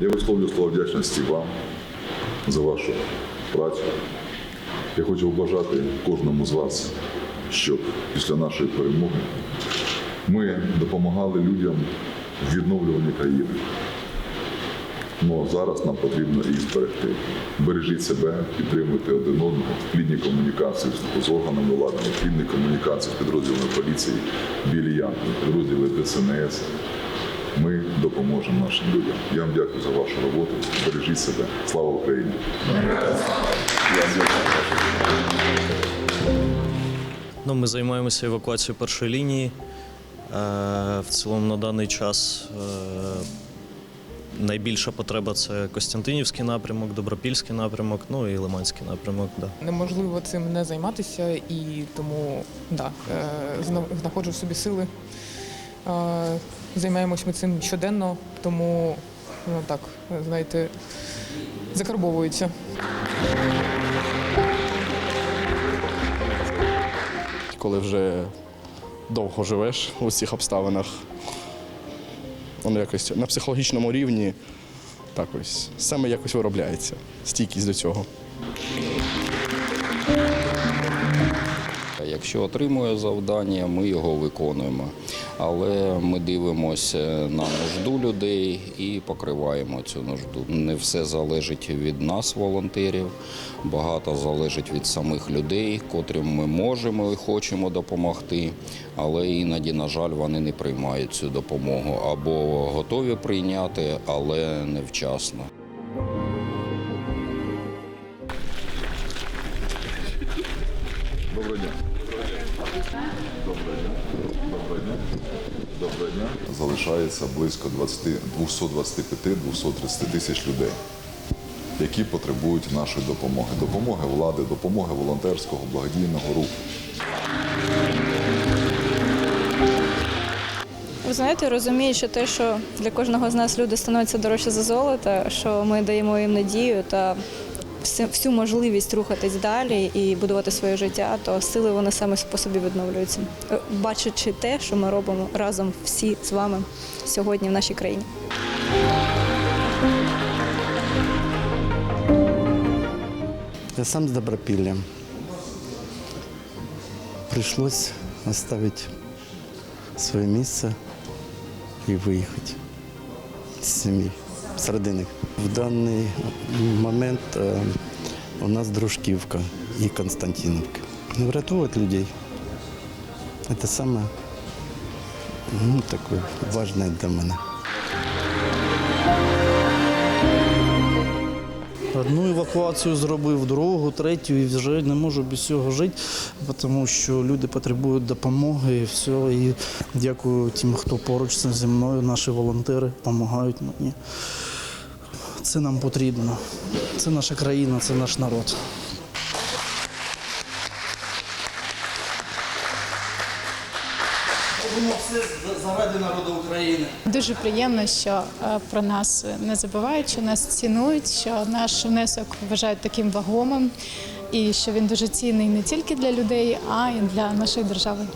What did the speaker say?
Я висловлю слова вдячності вам за вашу працю. Я хочу побажати кожному з вас, щоб після нашої перемоги ми допомагали людям в відновлюванні країни. Ну зараз нам потрібно її зберегти. Бережіть себе, підтримуйте один одного, в плідній комунікації з органами влади, в плідній комунікації з підрозділами поліції, білі янки, підрозділи ДСНС. Ми допоможемо нашим людям. Я вам дякую за вашу роботу. Бережіть себе. Слава Україні! Ну, ми займаємося евакуацією першої лінії. Е, В цілому на даний час е, найбільша потреба це Костянтинівський напрямок, Добропільський напрямок, ну і Лиманський напрямок. Да. Неможливо цим не займатися, і тому да, е, знаходжу в собі сили. Займаємось ми цим щоденно, тому ну так, знаєте, закарбовується. коли вже довго живеш у цих обставинах. Воно якось на психологічному рівні так ось саме якось виробляється, стійкість до цього. Якщо отримує завдання, ми його виконуємо. Але ми дивимося на нужду людей і покриваємо цю нужду. Не все залежить від нас, волонтерів. Багато залежить від самих людей, котрим ми можемо і хочемо допомогти. Але іноді, на жаль, вони не приймають цю допомогу або готові прийняти, але невчасно. Доброго дня. Доброго дня. Залишається близько 20, 225-230 тисяч людей, які потребують нашої допомоги. Допомоги влади, допомоги волонтерського, благодійного руху. Ви знаєте, розумію, що те, що для кожного з нас люди становляться дорожче за золото, що ми даємо їм надію та всю- можливість рухатись далі і будувати своє життя, то сили вони саме по собі відновлюються, Е, бачачи те, що ми робимо разом всі з вами сьогодні в нашій країні. Я сам с Добропилля. Пришлось оставить своє місце і виїхати з сім'ї, родини. В даний момент е, у нас Дружківка і Константинівка. Врятувати людей. Це саме ну, таке важне для мене. Одну евакуацію зробив, другу, третю і вже не можу без цього жити, тому що люди потребують допомоги і все. І дякую тим, хто поруч зі мною, наші волонтери допомагають мені. Це нам потрібно. Це наша країна, це наш народ. Робимо все заради народу України. Дуже приємно, що е, про нас не забувають, що нас цінують, що наш внесок вважають таким вагомим і що він дуже цінний не тільки для людей, а й для нашої держави.